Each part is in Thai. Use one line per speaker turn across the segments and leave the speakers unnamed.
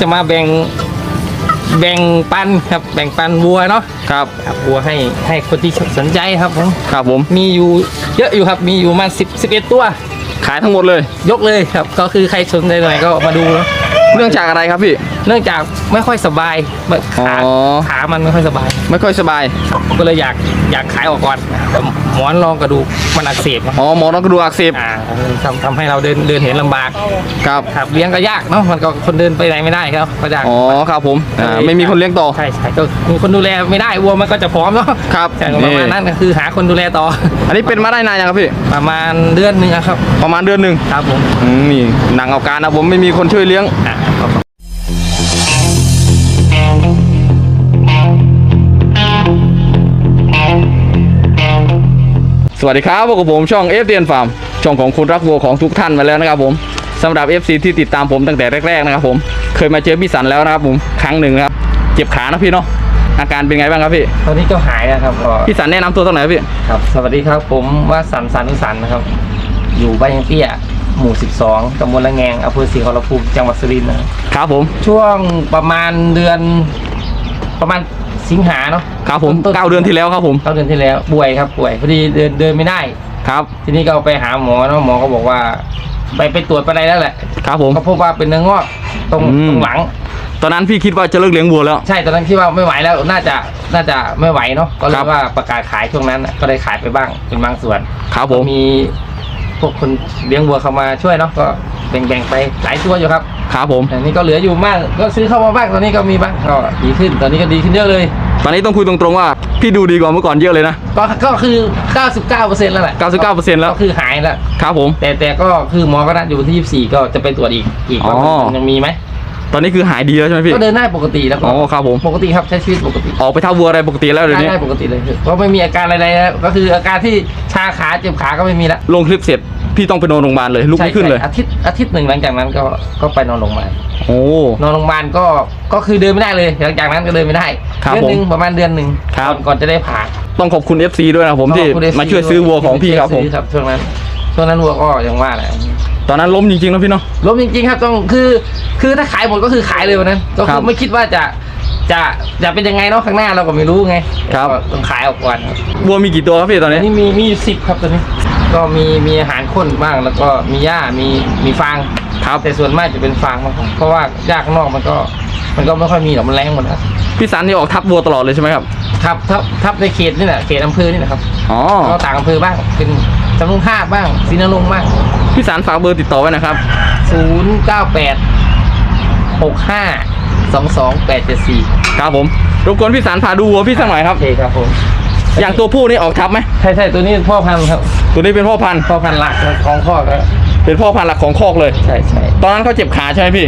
จะมาแบ่งแบ่งปันครับแบ่งปันวัวเนาะ
ครับ
ครับวัวให้ให้คนที่สนใจครับผม
ครับผม
มีอยู่เยอะอยู่ครับมีอยู่ประมาสิบสิบเอ็ดตัว
ขายทั้งหมดเลย
ยกเลยครับ ก็คือใครสนใจหน่อยก็มาดูเนาะ
เนื่องจากอะไรครับพี่
เนื่องจากไม่ค่อยสบายขา
อ๋อ
ขามันไม่ค่อยสบาย
ไม่ค่อยสบาย
ก็เลยอยากอยากขายออกก่อนหมอนรองกระดูกมันอักเสบครับ
อ๋อหมอต้องกระดูกอักเสบ
อ่าทำทำให้เราเดินเดินเห็นลำบาก
ครับ
ครับเลี้ยงก็ยากเนาะมันก็คนเดินไปไหนไม่ได้ครับก็ยาก
อ๋อครับผมอ่าไม่มีคนเลี้ยงต่อ
ใช่ใช่ก็มีคนดูแลไม่ได้วัวมันก็จะพร้อมเนาะ
ครับ
ใช่ก็ประมาณ
นี่
นั้นก็คือหาคนดูแลต่อ
อันนี้เป็นมาได้นานยังครับพี่
ประมาณเดือนหนึ่งอะครับ
ประมาณเดือนหนึ่ง
ครับผม
อืมนี่หนังเอาการนะผมไม่มีคนช่วยเลี้ยง
อ่า
สวัสดีครับพวกบผมช่องเอฟเดียนฟาร์มช่องของคุณรักวัวของทุกท่านมาแล้วนะครับผมสำหรับ FC ที่ติดตามผมตั้งแต่แรกๆนะครับผมเคยมาเจอพี่สันแล้วนะครับผมครั้งหนึ่งนะครับเจ็บขานะพี่เนาะอาการเป็นไงบ้างครับพี่
ตอนนี้ก็หายแล้วครับก็
พี่สันแนะนำตัวตรงไหนครับพี่
ครับสวัสดีครับผมว่าสันสันนุสันนะครับ อยู่บ้านยังเตี้ยหมู่ 12ตำบลละแงงอำเภอศรีขอรภูมิจังหวัดสุรินทร์นะครับ
ครับผม
ช่วงประมาณเดือนประมาณ สิงหาเนาะ
ครับผม
ต้น
เก้าเดือนที่แล้วครับผม
เก้าเดือนที่แล้วป่วยครับป่วยพอดีเดินเดินไม่ได้
ครับ
ทีนี้ก็ไปหาหมอเนาะหมอก็บอกว่า ไปไปตรวจไปอะไรแล้วแหละ
ครับผม
ก็พบว่าเป็นเนื้องอกตรง
อืม
ตรงหลัง
ตอนนั้นพี่คิดว่าจะเลิกเลี้ยงวัวแล้ว
ใช่ตอนนั้นคิดว่าไม่ไหวแล้วน่าจะน่าจะไม่ไหวเนาะก็เล
ครั
ย
บ
ว่าประกาศขายช่วงนั้นน่ะก็ได้ขายไปบ้างเป็นบางส่วน
ครับผม
มี พวกคนเลี้ยงวัวเข้ามาช่วยเนาะก็แบ่งๆไปหลายตัวอยู่ครับ
ครับผม
แต่นี่ก็เหลืออยู่บ้างก็ซื้อเข้ามาบ้างตอนนี้ก็มีบ้างก็ดีขึ้นตอนนี้ก็ดีขึ้นเยอะเลย
ตอนนี้ต้องคุยตรงๆว่าพี่ดูดีกว่าเมื่อก่อนเยอะเลยนะ
ก็ก็คือ 99%แล้วแหละ
99%แล้ว
ก็คือหายแล้ว
ครับผม
แต่แต่ก็คือหมอก็นัดอยู่วันที่ 24 ก็จะไปตรวจอีกอีกว่า
อ๋อ
มันยังมีไหม
ตอนนี้คือหายดีแล้วใช่ไหมพี่
ก็เดินได้ปกติแล้วก็
อ๋อครับผม
ปกติครับใช้ชีวิตปกติ
ออกไปเท่าวัวอะไรปกติแล้วเดี๋ยว
ได้
นี้
ได้ปกติเลยคือก็ไม่มีอาการอะไรแล้วก็คืออาการที่ชาขาเจ็บขาก็ไม่มีแล้ว
ลงคลิปเสร็จพี่ต้องไปนอนโรงพยาบาลเลยลุกไม่ขึ้นเลย
ใช่อาทิตย์อาทิตย์หนึ่งหลังจากนั้นก็ก็ไปนอนโรงพยาบาล
โอ้
นอนโรงพยาบาลก็ก็คือเดินไม่ได้เลยหลังจากนั้นก็เดินไม่ได้
ครับ
เดือนหนึ่งประมาณเดือนหนึ่ง
ครับ
ก่อนก่อนจะได้ผ่า
ต้องขอบคุณ FC ด้วยนะครับผมที่
ขอบคุณ FC
มาช่วยซื้อวัวของพี่ครับผม
ที่ช่วยซื้อครับช่วงนั้นช่วงนั้นวัวก็ยังว่าแหละ
ตอนนั้นล้มจริงๆนะพี่เนาะ
ล้มจริงๆครับต้องคือคือถ้าขายหมดก็คือขายเลยวันนั้นก็
ครั
คื
บ
อไม่คิดว่าจะจะจะเป็นยังไงเนาะข้างหน้าเราก็ไม่รู้ไง
ครับ
ก็ต้องขายออกก่อนครับ
วัวมีกี่ตัวครับพี่ตอน
อั
นี้
นนี้มีมีสิบครับตอนนี้ ก็มีมีอาหารข้นบ้างแล้วก็มีหญ้ามีมีฟาง
ครับ
แต่ส่วนมากจะเป็นฟางมากกว่าเพราะว่าหญ้าข้างนอกมันก็ มันก็ไม่ค่อยมีหรอกมันแรงหมดครับ
พี่สันนี่ออกทับวัวตลอดเลยใช่ไหมครับ
ทับทับทับในเขตนี่แหละเขตอำเภอนี่แหละครับ
อ๋อ
ก็ต่างอำเภอบ้างเป็นจำนวนภาคบ้างศรีนรงค์บ้าง
พี่สันฝากเบอร์ติดต่อไว้นะครับ
ศูนย์เก้าแปดหกห้าสองสองแปดเจ็ดสี่
ครับผมรบกวนพี่สันพาดูวัวพี่สักหน่อยครับ
โอเคครับผม
อย่างตัวผู้นี่ออกทับไหม
ใช่ใช่ตัวนี้พ่อพันธุ์ครับ
ตัวนี้เป็นพ่อพันธุ์
พ่อพันธุ์หลักของพ่อครับ
เป็นพ่อพันธุ์หลักของคอกเลย
ใช่ใช่
ตอนนั้นเขาเจ็บขาใช่ไหมพี่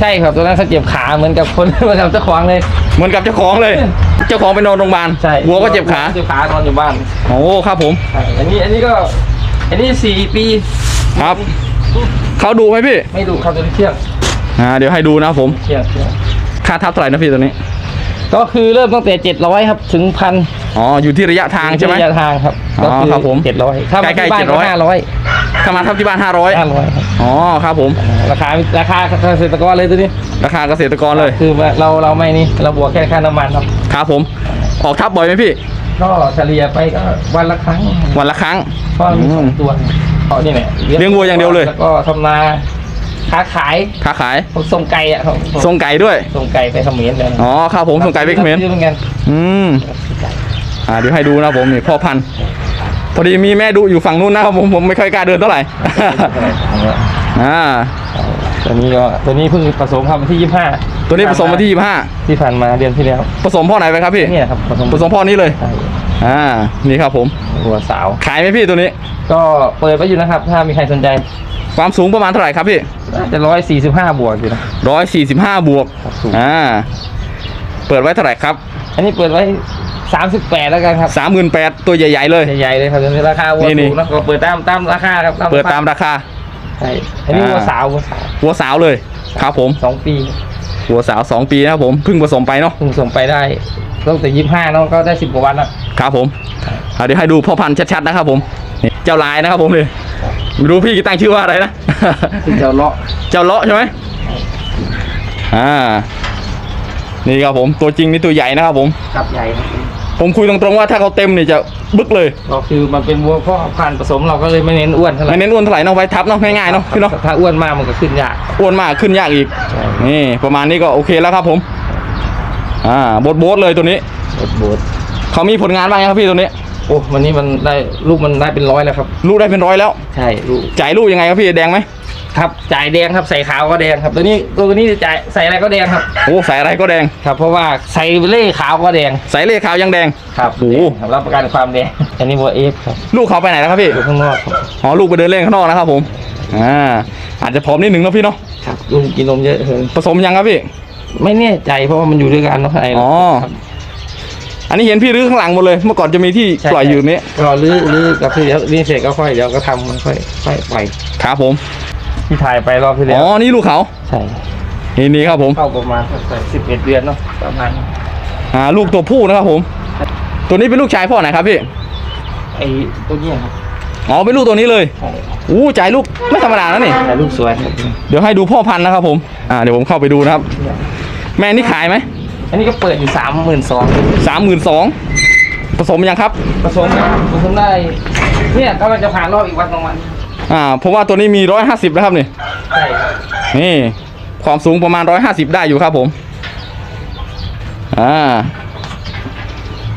ใช่ครับตัวนั้นเขาเจ็บขาเหมือนกับคนเหมือนกับเจ้าของเลย
เหมือนกับเจ้าของเลย เจ้าของไปนอนโรงพยาบาล
ใช่
วัวก็เจ็บขา
เจ็บขานอนอยู่บ้าน
โอ้ครับผม
ใช่อันนี้อันนี้ก็ อันนี้สี่ปี
ครับ เขาดูไหมพี่
ไม่ดูครับตัวนี้เที่ยง
อ่าเดี๋ยวให้ดูนะครับผม
เที่ยงเที่ยง
ค่าทับเท่าไหร่นะพี่ตัวนี้
ก็คือเริ่มตั้งแต่เจ็ดร้อยครับถึงพัน
อ๋ออยู่ที่ระยะทางใช่ไหม
ระยะทางครับ
อ๋อ
ก็
ครับผม
เจ็ดร้อยถ้ามา
ใกล้
ที่
ๆ
บ้านก็
700
ห้าร้อย
ถ้ามาทับที่บ้าน500
ห้าร้อยครับ
อ๋อครับผม
ราคาราคาเกษตรกรเลยตัวนี้
ราคาเกษตรกรเลย
คือว่าเราเราไม่นี่เราบวกแค่ค่าน้ำมันครับ
ครับผม ออกทับบ่อยไหมพี่
ก็เฉลี่ยไปก็วันละครั้ง
วันละครั้ง
เพราะมีสองตัว เพราะนี่แหละ
เลี้ยงวัวอย่างเดียวเลย
แล้วก็ทำนาค้าขาย
ค้าขาย
พวกส่งไก่อะครับ
ส่งไก่ด้วย
ส่งไก่ไปเขมรเลย
อ๋อครับผมส่งไก่ไปเขมร
ซื้อเหมือนกัน
อืมอ่าเดี๋ยวให้ดูนะผมนี่พ่อพันธุ์พอดีมีแม่ดูอยู่ฝั่งนู้นนะครับผมผมไม่ค่อยกล้าเดินเท่าไหร่ อ่า
ตัวนี้ก็ตัวนี้เพิ่งผสมครับวันที่ยี่ห้า
ตัวนี้ผสมมาที่
ที่ผ่านมาเดือนที่แล้ว
25ผสมพ่อไหนไปครับพี่
นี่แหละครับผสม
ผสมพ่อนี้เลย
ใช่
อ่า นี่ครับผม
หัวสาว
ขายไหมพี่ตัวนี้
ก็เปิดไว้อยู่นะครับ ถ้ามีใครสนใจ
ความสูงประมาณเท่าไหร่ครับพี่
น่าจะร้อยสี่สิบห้าบวกอยู่นะ
ร้อยสี่สิบห้าบวก
ครับสูง
อ่า เปิดไว้เท่าไหร่ครับ
อันนี้เปิดไว้สามสิบแปดแล้วกันครับ
สามหมื่นแปดตัวใหญ่ๆเลย
ใหญ่ๆเลยครับตัวนี้ราคาวัว
นี่นี่
สูงนะก็เปิดตามตามราคาครับ
เปิดตามราคา
ใช่ อันนี้
อ่า
วัวสาววัวสาว
หัวสาวเลย ครับผม
สองปี
หัวสาวสองปีนะครับผม เพิ่งผสมไปเนาะ
เพิ่งส่งไปได้ตั้งแต่ยี่ห้าน้องก็ได้สิบกว่าวันแล้ว
ครับผมอ่าเดี๋ยวให้ดูพ่อพันธุ์ชัดๆนะครับ ผมนี่เจ้าลายนะครับผมเลยไม่รู้พี่ตั้งชื่อว่าอะไรนะ
ถึงจะเลาะ
เจ้าเลาะใช่ไหมอ่านี่ครับผมตัวจริงนี่ตัวใหญ่นะครับผม
ครับใหญ่ครับ
ผมคุยตรงๆว่าถ้าเขาเต็มเนี่ยจะบึกเลย
ก็คือมันเป็นวัวพ่อพันธุ์ผสมเราก็เลยไม่เน้นอ้วนเท่าไหร่
ไม่เน้นอ้วนเท่าไหร่เนาะไว้ทับเนาะง่ายๆเนาะพี่เนาะ
ถ้าอ้วนมากมันก็ขึ้นยาก
อ้วนมากขึ้นยากอีก
ใช่
นี่ประมาณนี้ก็โอเคแล้วครับผม อ่าโบดโบดเลยตัวนี้
บดบด
เขามีผลงานบ้างยังครับพี่ตัวนี้
โอ้วันนี้มันได้ลูกมันได้เป็นร้อยแล้วครับ
ลูกได้เป็นร้อยแล้ว
ใช่ลูก
จ่ายลูกยังไงครับพี่แดงไหม
ครับจ่ายแดงครับใส่ขาวก็แดงครับ ตัวนี้ตัวนี้จ่ายใส่อะไรก็แดงครับ
โอ้ใส่อะไรก็แดง
ครับเพราะว่าใส่เล่ขาวก็แดง
ใส่เลขขาวยังแดง
ครับ
โอ้โห
ครับรับประกันความแดงอันนี้วัวเอฟครับ
ลูกเขาไปไหนแล้วครับพี่
อยู่ข้างนอกครับ
อ๋อลูกไปเดินเล่นข้างนอกนะครับผมอ่าอาจจะผอมนิดหนึ่งเนาะพี่เนาะ
ครับลุงกินนมเยอะเกิน
ผสมยังครับพี่
ไม่แน่ใจเพราะว่ามันอยู่ด้วยกันเนาะไอ้
อ๋อ
ครับ
อันนี้เห็นพี่รื้อข้างหลังหมดเลย เมื่อก่อนจะมีที่
ใช่
ปล่อยอยู่นี้
ก็ลื้อลื้อกับพี่เดี๋ยวนี่เสร็จก็ค่อยเดี๋ยวก็ทำมันค่อยค่อยปล่อย
ครับผม
ที่ถ่ายไปรอบที่แล้
อ๋
ว
อ นี่ลูกเขา
ใช่
นี่นี่ครับผม
เข้าประมาณสิบเอ็ดเดือนเนาะประมาณ
อ่า ลูกตัวผู้นะครับผม ตัวนี้เป็นลูกชายพ่อไหนครับพี่
ไอ้ตัวเนี้ยครับ
อ๋อ เป็นลูกตัวนี้เลย
ใช่
อู้จ่ายลูกไม่ธรรมดานะนี่
ถ่ายรูปสวยครับ
เดี๋ยวให้ดูพ่อพันธุ์นะครับผม อ่า เดี๋ยวผมเข้าไปดูนะครับ แม่นี่ขายไหม
อันนี้ก็เปิดอยู่สามหมื่นสอง
สามหมื่นสองผสมยังครับ
ผสมนะครับผสมได้ เนี่ยกำลังจะผ่านรอบอีกวันสองวัน
อ่าเพราะว่าตัวนี้มีร้อยห้าสิบนะครับนี่
ใช่ครับ
นี่ ความสูงประมาณร้อยห้าสิบได้อยู่ครับผม อ่า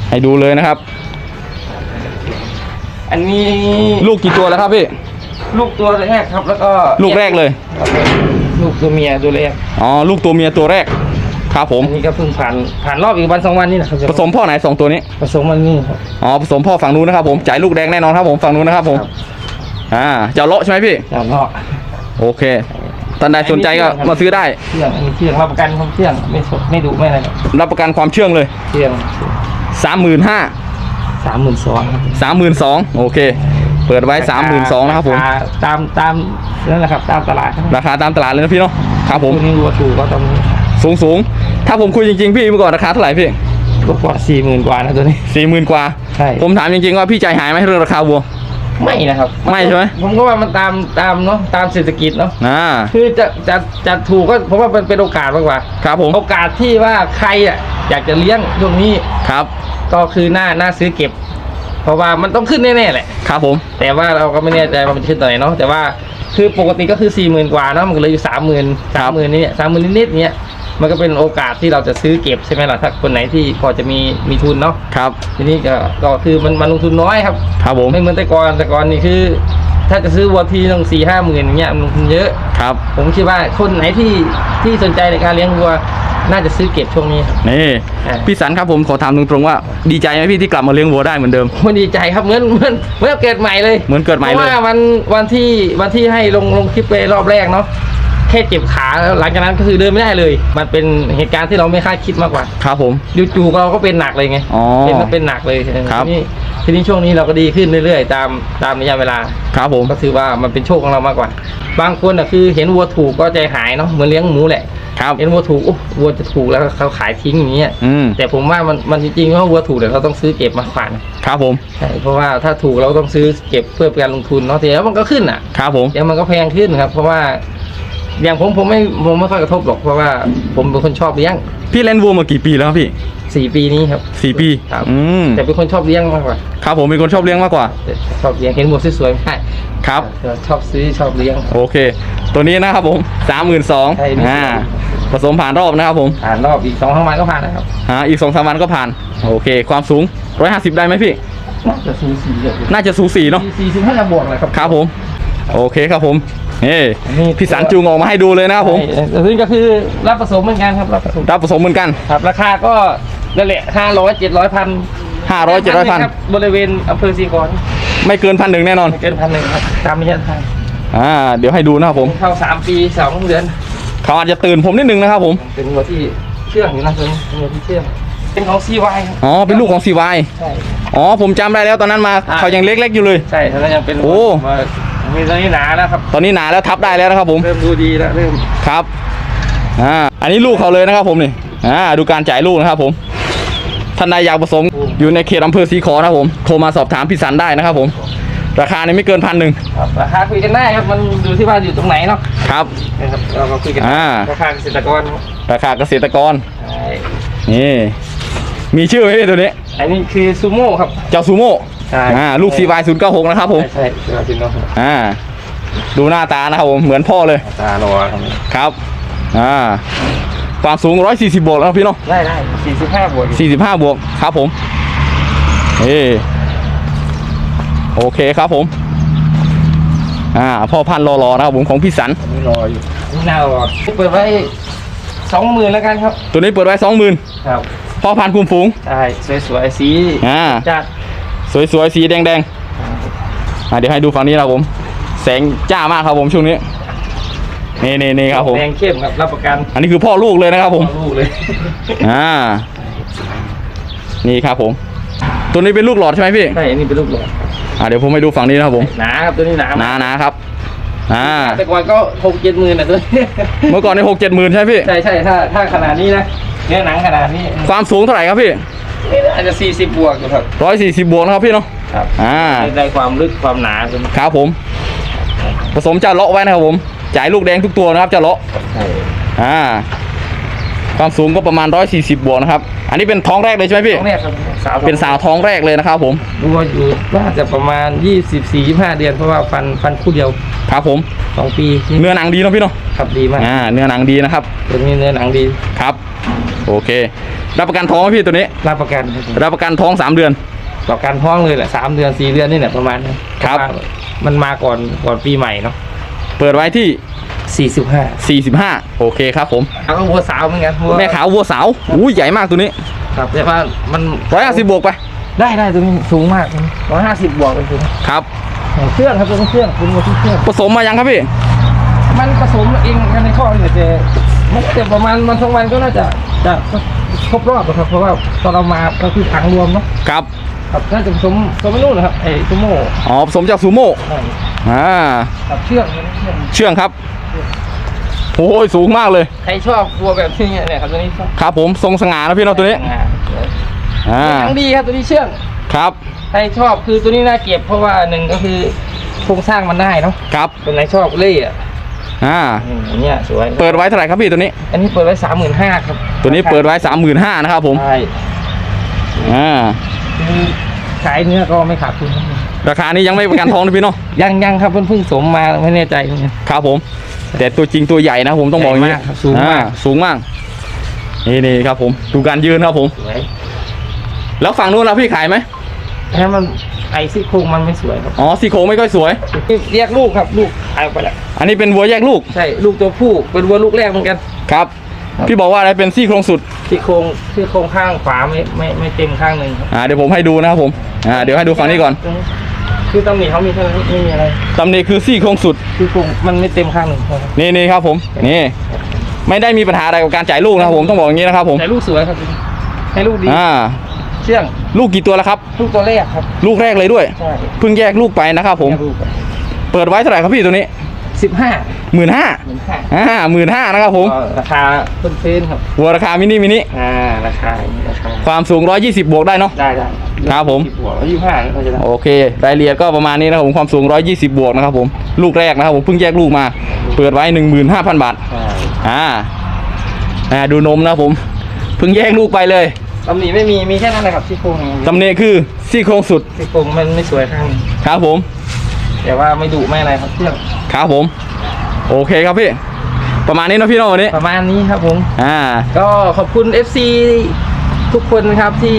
ให้ดูเลยนะครับ
อันนี้
ลูกกี่ตัวแล้วครับพี่
ลูกตัวแรกครับแล้วก็
ลูกแรกเลย
ลูกตัวเมียตัวแรก
อ๋อ ลูกตัวเมียตัวแรก ครับผม
อันนี้ก็เพิ่งผ่านผ่านรอบอีกวันสองวันนี่นะครับ
ผสมพ่อไหนสองตัวนี้
ผสมมันนี่ครับ
อ๋อผสมพ่อฝั่งนู้นนะครับผมจ่ายลูกแดงแน่นอนครับผมฝั่งนู้นนะครับผม
ครับ
อ่าเจ้าเลาะใช่ไหมพี่
จากนอก
โอเคท่านใดสนใจก็มาซื้อได้
เครื่องอันนี้เครื่องรับประกันความเครื่องไม่สดไม่ดุไม่อะไรครับ
รับประกันความเชื่องเลย
เครื่อง
สามหมื่นห้า
สามหมื่นสองครับ
สามหมื่นสองโอเค เปิดไว้สามหมื่นสองนะครับผมา
ตามตามนั่นแหละครับตามตลาดครับ
ราคาตามตลาดเลยนะพี่เนาะครับผม
ตัวนี้รัวถูกก็ตอนนี้
สูงสูงถ้าผมคุยจริงๆพี่เมื่อก่อนราคาเท่าไหร่พี่
ก็กว่าสี่หมื่นกว่านะตัวนี้
สี่หมื่นกว่า
ใช่
ผมถามจริงๆว่าพี่ใจหายไหมเรื่องราคาวัว
ไม่นะครับ
ไม่ใช่ไหม
ผมก็ว่ามันตามตามเนาะตามเศรษฐกิจเนาะ
อ่า
คือจะจะจะถูกก็เพราะว่ามันเป็นโอกาสมากกว่า
ครับผม
โอกาสที่ว่าใครอะอยากจะเลี้ยงช่วงนี้
ครับ
ก็คือหน้าหน้าซื้อเก็บ เพราะว่ามันต้องขึ้นแน่ๆแหละ
ครับผม
แต่ว่าเราก็ไม่แน่ใจว่ามันจะขึ้นตอนไหนเนาะแต่ว่าคือปกติก็คือสี่หมื่นกว่าเนาะมันก็เลยอยู่สามหมื่นสามหมื่นนี่เนี่ยสามหมื่นนิดๆเนี่ย มันก็เป็นโอกาสที่เราจะซื้อเก็บใช่ไหมล่ะถ้าคนไหนที่พอจะมีมีทุนเนาะ
ครับ
ทีนี้ก็ก็คือมันมันลงทุนน้อยครับ
ครับผม
ไม่เหมือนแต่ก่อนแต่ก่อนนี่คือ ถ้าจะซื้อวัวทีต้องสี่ห้าหมื่นอย่างเงี้ยมันลงทุนเยอะ
ครับ
ผมคิดว่าคนไหนที่ที่สนใจในการเลี้ยงวัวน่าจะซื้อเก็บช่วงนี้ครับ
นี่
อ่า
พี่สันครับผมขอถามตรงๆว่าดีใจไหมพี่ที่กลับมาเลี้ยงวัวได้เหมือนเดิม
ผมดีใจครับเหมือนเหมือนเหมือนเกิดใหม่เลย
เหมือนเกิดใหม่
เพ
เลย
ราะว่าวันวันที่วันที่ให้ลงลงคลิปไปรอบแรกเนาะ แค่เจ็บขาแล้วหลังจากนั้นก็คือเดินไม่ได้เลย มันเป็นเหตุการณ์ที่เราไม่คาดคิดมากกว่า
ครับผม
จู่ๆเราก็เป็นหนักเลยไง
อ๋อ
เป็นมันเป็นหนักเลย
ครับ
ทีนี้ทีนี้ช่วงนี้เราก็ดีขึ้นเรื่อยๆ ตามตามระยะเวลา
ครับผม
ก็ถือว่ามันเป็นโชคของเรามากกว่า บางคนอะคือเห็นวัวถูกก็ใจหายเนาะเหมือนเลี้ยงหมูแหละ
ครับ
เห็นวัวถูกอุ๊ยวัวจะถูกแล้วเขาขายทิ้งอย่างเงี้ย
อืม
แต่ผมว่ามันมันจริงๆว่าวัวถูกเดี๋ยวเราต้องซื้อเก็บมาฝาก
ครับผม
ใช่เพราะว่าถ้าถูกเราต้องซื้อเก็บเพื่อเป็นการลงทุนเนาะแต่แล้วมันก็ขึ้นอะ
ครับผม
เดี๋ยวมันก็แพงขึ้นครับ เพราะว่า อย่างผมผมไม่ผมไม่ค่อยกระทบหรอกเพราะว่าผมเป็นคนชอบเลี้ยง
พี่เล่นวัวมากี่ปีแล้วครับพี่
สี่ปีนี้ครับ
สี่ปี
ครับ
อืม
แต่เป็นคนชอบเลี้ยงมากกว่า
ครับผมเป็นคนชอบเลี้ยงมากกว่า
ชอบเลี้ยงเห็นวัวสวยๆไม่ใช่
ครับ
ชอบซื้อชอบเลี้ยง
โอเค ตัวนี้นะครับผมสามหมื่นสอง
ใช่นี่
อ่าผสมผ่านรอบนะครับผม
ผ่านรอบอีกสองข้างวันก็ผ่านนะครับ
อ่าอีกสองสามวันก็ผ่านโอเค ความสูงร้อยห้าสิบได้ไหมพี่
น่าจะสูสีกับ
น่าจะสูสีเนาะ
สี่สิบห้าบวกเลยครับ
ครับผม โอเคครับผมนี่
อันนี้
พี่สันจูงออกมาให้ดูเลยนะครับผม
ใช่แต่ซึ่งก็คือรับผสมเหมือนกันครับรับผสม
รับผสมเหมือนกัน
ครับราคาก็นั่นแหละห้าร้อยเจ็ดร้อยพัน
ห้าร้อยเจ็ดร้อยพัน
ครับบริเวณอำเภอศรีกร
ไม่เกินพันหนึ่งแน่นอน
เกินพันหนึ่งครับตามระยะทาง
อ่าเดี๋ยวให้ดูนะครับผม
เข้าสามปีสองเดือน
เขาอาจจะตื่นผมนิดนึงนะครับผม
เป็นวัวที่เชื่องอยู่นะตัวนี้เป็นวัวที่เชื่องเป็นของซีวายครับ
อ๋อเป็นลูกของซีวาย
ใช่
อ๋อผมจำได้แล้วตอนนั้นมา
อ่า
เขายังเล็กๆอยู่เลย
ใช่ตอนนั้นยังเป็น
โอ้
มามีตอนนี้หนาแล้วครับ
ตอนนี้หนาแล้วทับได้แล้วนะครับผม
เริ่มดูดีแล้วเริ่ม
ครับ อ่า อันนี้ลูกเขาเลยนะครับผมนี่ อ่า ดูการจ่ายลูกนะครับผม ท่านใดอยากผสมอยู่ในเขตอำเภอศรีขอนะครับผม โทรมาสอบถามพี่สันได้นะครับผม ราคานี่ไม่เกินพันหนึ่ง
ครับราคาคุยกันได้ครับ มันดูที่ว่าอยู่ตรงไหนเนาะ
ครับ
นะครับเราก็คุยกัน
อ่า
ราคาเกษตรกร
ราคาเกษตรกร
ใช่
นี่ มีชื่อไหมพี่ตัวนี้
อันนี้คือซูโม่ครับ
เจ้าซูโม่
ใช่
อ่าลูก CY 0 9 6 นะครับผม
ใช่ใช่คือซูโม่ครับ
อ่า ดูหน้าตานะครับผม เหมือนพ่อเลย
ตาโลครับ
ครับ อ่าความสูง 140 บวกแล้วครับพี่เนาะ
ได้ได้สี่สิบห้าบวก
45 บวกครับผมเอโอเคครับผม อ่า พ่อพันธุ์รอๆนะครับผมของพี่สัน
อันนี้รออยู่นี่น่ารอเปิดไว้สองหมื่นแล้วกันครับ
ตัวนี้เปิดไว้ 20,000
ครับ
พ่อพันธุ์คุมฝูง
ใช่สวยๆสี
อ่า
จัด
สวยๆสีแดงๆอ่าเดี๋ยวให้ดูฝั่งนี้นะครับผม แสงจ้ามากครับผมช่วงนี้นี่นี่นี่ครับผม
แดงเข้มครับรับประกัน
อันนี้คือพ่อลูกเลยนะครับ ผม
เอาลูกเลย
อ่านี่ครับผม ตัวนี้เป็นลูกหลอดใช่ไหมพี่
ใช่อันนี้เป็นลูกหลอด
อ่าเดี๋ยวผมให้ดูฝั่งนี้นะครับผม
หนาครับตัวนี้หนา
หนาหนาครับอ่า
แต่ก่อนก็หกเจ็ดหมื่นนะตัวนี้
เมื่อก่อนในหกเจ็ดหมื่นใช่ไหมพี่
ใช่ใช่ถ้าถ้าขนาดนี้นะเนื้อหนังขนาดนี้
ความสูงเท่าไหร่ครับพี่
นี่อาจจะสี่สิบบวกอยู่ครับ
ร้อยสี่สิบบวกนะครับพี่เนาะ
ครับ
อ่า
ได้ความลึกความหนาจน
ครับผม ผสมเจ้าเลาะไว้นะครับผม จ่ายลูกแดงทุกตัวนะครับเจ้าเลาะ
ใช่
อ่า ความสูงก็ประมาณร้อยสี่สิบบวกนะครับ อันนี้เป็นท้องแรกเลยใช่ไหมพี่
ท้องแรกครับสาว
เป็นสาวท้องแรกเลยนะครับผม
ดูว่าอยู่น่าจะประมาณยี่สิบสี่ยี่ห้าเดือน เพราะว่าฟันฟันคู่เดียว
ครับผม
สองปี
เนื้อหนังดีเนาะพี่เนาะ
ครับดีมาก
อ่า เนื้อหนังดีนะครับ
ตัวนี้เนื้อหนังดี
ครับ โอเค รับประกันท้องไหมพี่ตัวนี้
รับประกันครับผม
รับประกันท้องสามเดือน
ประกันท้องเลยแหละสามเดือนสี่เดือนนี่แหละประมาณนี้
ครับ
เพาะว่ามันมาก่อนก่อนปีใหม่เนาะ
เปิดไว้ที่
สี่สิบห้า
45 โอเคครับผม
แล้วก็วัวสาวเหมือนกันวัว
แม่ขาววัวสาวอุ้ยใหญ่มากตัวนี้
ครับแต่ว่ามัน
150บวกไป
ได้ได้ตัวนี้สูงมากร้อยห้าสิบบวกเป็นตัวนี้
ครับ
เครื่องครับตัวนี้เครื่องเป็นวัวที่เครื่อง
ผสมมายังครับพี่
มันผสมเองกันในข้อนี่แต่มันแต่ประมาณวันสองวันก็น่าจะจะครบรอบอะครับเพราะว่าตอนเรามาก็คือถังรวมเนาะ
ครับ
ครับน่าจะผสมผสมไม่นู่นนะครับไอ้ซูโม่
อ๋อผสมจากซูโม่
ใช่
อ่า
ครับเชื่องตัวนี้เชื่อง
เชื่องครับ โอ้ยสูงมากเลย
ใครชอบวัวแบบนี้เนี่ยครับตัวนี้ชอบ
ครับผมทรงสง่านะพี่เนาะตัวนี้อ่า
หนังดีครับตัวนี้เชื่อง
ครับ
ใครชอบคือตัวนี้น่าเก็บเพราะว่าหนึ่งก็คือโครงสร้างมันได้เนาะ
ครับ
คนไหนชอบเล่อะ
อ่า
อืมอันเนี้ยสวย
เปิดไว้เท่าไหร่ครับพี่ตัวนี้
อันนี้เปิดไว้สามหมื่นห้าครับ
ตัวนี้เปิดไว้35,000นะครับผม
ใช่
อ่า
คือขายเนื้อก็ไม่ขาดทุนครับ
ราคานี้ยังไม่ประกันท้องนะพี่เนาะ
ยังยังครับเพิ่งเพิ่งสมมาไม่แน่ใจเหมือนกัน
ครับผม แต่ตัวจริงตัวใหญ่นะผมต้องบอกอย่างนี้
ใหญ่มากครับสูงมาก
อ่สูงมาก นี่นี่ครับ ผมดูการยืนครับผม
สวย
แล้วฝั่งนู้นเราพี่ขายไหม
ถ้ามันไอซี่โครงมันไม่สวยครับ
อ๋อซี่โครงไม่ค่อยสวย
เรียกลูกครับ ลูกขายออกไปแล้ว
อันนี้เป็นวัวแยกลูก
ใช่ลูกตัวผู้เป็นวัวลูกแรกเหมือนกัน
ครับ
ครับ
พี่บอกว่าอะไรเป็นซี่โครงสุด
ที่โครงที่โครงข้างขวาไม่ไม่ไม่เต็มข้างหนึ่งครับ
อ่าเดี๋ยวผมให้ดูนะครับผมอ่าเดี๋ยวให้ดูฝั่งนี้ก่อน
คือตำหนิเขามีเท่านั้นไม่มีอะไร
ตำหนิคือซี่โครงสุด
คือโครงมันไม่เต็มข้างหนึ่งครับ
นี่นี่ครับผม นี่ ไม่ได้มีปัญหาอะไรกับการจ่ายลูกนะครับผมต้องบอกอย่างนี้นะครับผม
แต่ลูกสวยครับให้ลูกดี
อ่า
เชื่อง
ลูกกี่ตัวแล้วครับ
ลูกตัวแรกครับ
ลูกแรกเลยด้วย
ใช่
เพิ่งแยกลูกไปนะครับผม
ลูก
เปิดไว้เท่าไหร่ครับพี่ตัวนี้
สิบห้า
หมื่นห้า
เหมือนค่ะ
อ่าหมื่นห้านะครับผม
ก็ราคาเพิ่มขึ้นครับ
วัวราคามินิมินิ
อ่าราคาอย่างนี้ราคา
ความสูง120บวกได้เนาะ
ได้ได้
ครับผม
สิบวกยี่สิบห้าเขาจะได้
โอเค รายละเอียดก็ประมาณนี้นะครับผมความสูง120บวกนะครับผมลูกแรกนะครับผมเพิ่งแยกลูกมา เปิดไว้15,000บาท
ใช่
อ่าอ่าดูนมนะครับผมเพิ่งแยกลูกไปเลย
ตำหนิไม่มีมีแค่นั้นแหละครับที่โครงอย่างนี้
ตำเนคือซี่โครงสุด
ที่โครงมันไม่สวยข้างหนึ่ง
ครับผม
แต่ว่าไม่ดุไม่อะไรครับเชื่อง
ครับผม โอเคครับพี่ ประมาณนี้เนาะพี่เนาะวันนี้
ประมาณนี้ครับผม
อ่า
ก็ขอบคุณ FC ทุกคนนะครับที่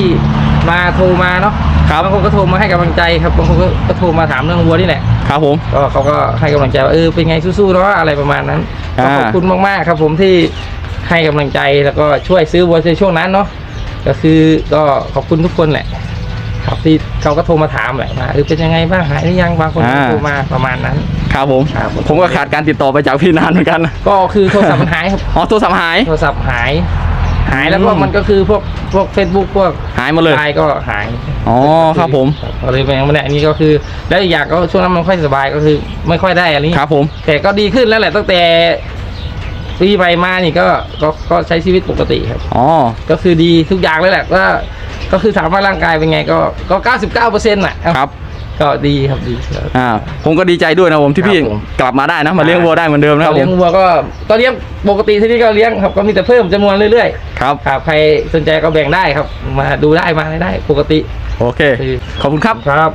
มาโทรมาเนาะ
ครับ
บางคนก็โทรมาให้กำลังใจครับบางคนก็ก็โทรมาถามเรื่องวัวนี่แหละ
ครับผม
ก็เขาก็ให้กำลังใจว่าเออเป็นไงสู้ๆเนาะอะไรประมาณนั้นก็
อ่า
ขอบคุณมากๆครับผมที่ให้กำลังใจแล้วก็ช่วยซื้อวัวในช่วงนั้นเนาะก็คือก็ขอบคุณทุกคนแหละ ครับที่เขาก็โทรมาถามแหละว่าเออเป็นยังไงบ้างหายหรือยังบางคนก็
อ่า
โทรมาประมาณนั้น
ครับผม
ครับผม
ผมก็ขาดการติดต่อไปจากพี่นานเหมือนกันนะ
ก็คือโทรศัพท์มันหายครับ
อ๋อโทรศัพท์หาย
โทรศัพท์หาย หายแล้วก็
อืม
มันก็คือพวกพวกเฟซบุ๊กพวก
หายหมาเลย
ไลน์ก็หาย
อ๋อครับผม
ก็เลยเป็นอย่างนี้อันนี้ก็คือแล้วอีกอย่างก็ช่วงนั้นมันค่อยสบายก็คือ ไม่ค่อยได้อันนี้
ครับผม
แต่ก็ดีขึ้นแล้วแหละตั้งแต่ ปีใหม่มานี่ก็ก็ก็ใช้ชีวิตปกติครับ
อ๋อ
ก็คือดีทุกอย่างเลยแหละก็ก็คือถามว่าร่างกายเป็นไงก็ก็เก้าสิบเก้าเปอร์เซ็นต์่ะ
ครับ
ก็ดีครับดีครับ
อ่าผมก็ดีใจด้วยนะครับผมที่พี่
ครับผม
กลับมาได้นะมาเลี้ยงวัวได้เหมือนเดิมนะครับผ
เลี้ยง
ม
วัวก็ตอนเลี้ยงปกติที่นี่ก็เลี้ยงครับก็มีแต่เพิ่มจำนวนเรื่อย
ครับ
ๆครับใครสนใจก็แบ่งได้ครับ มาดูได้มาได้ปกติ
โอเค ขอบคุณครับ
ครับ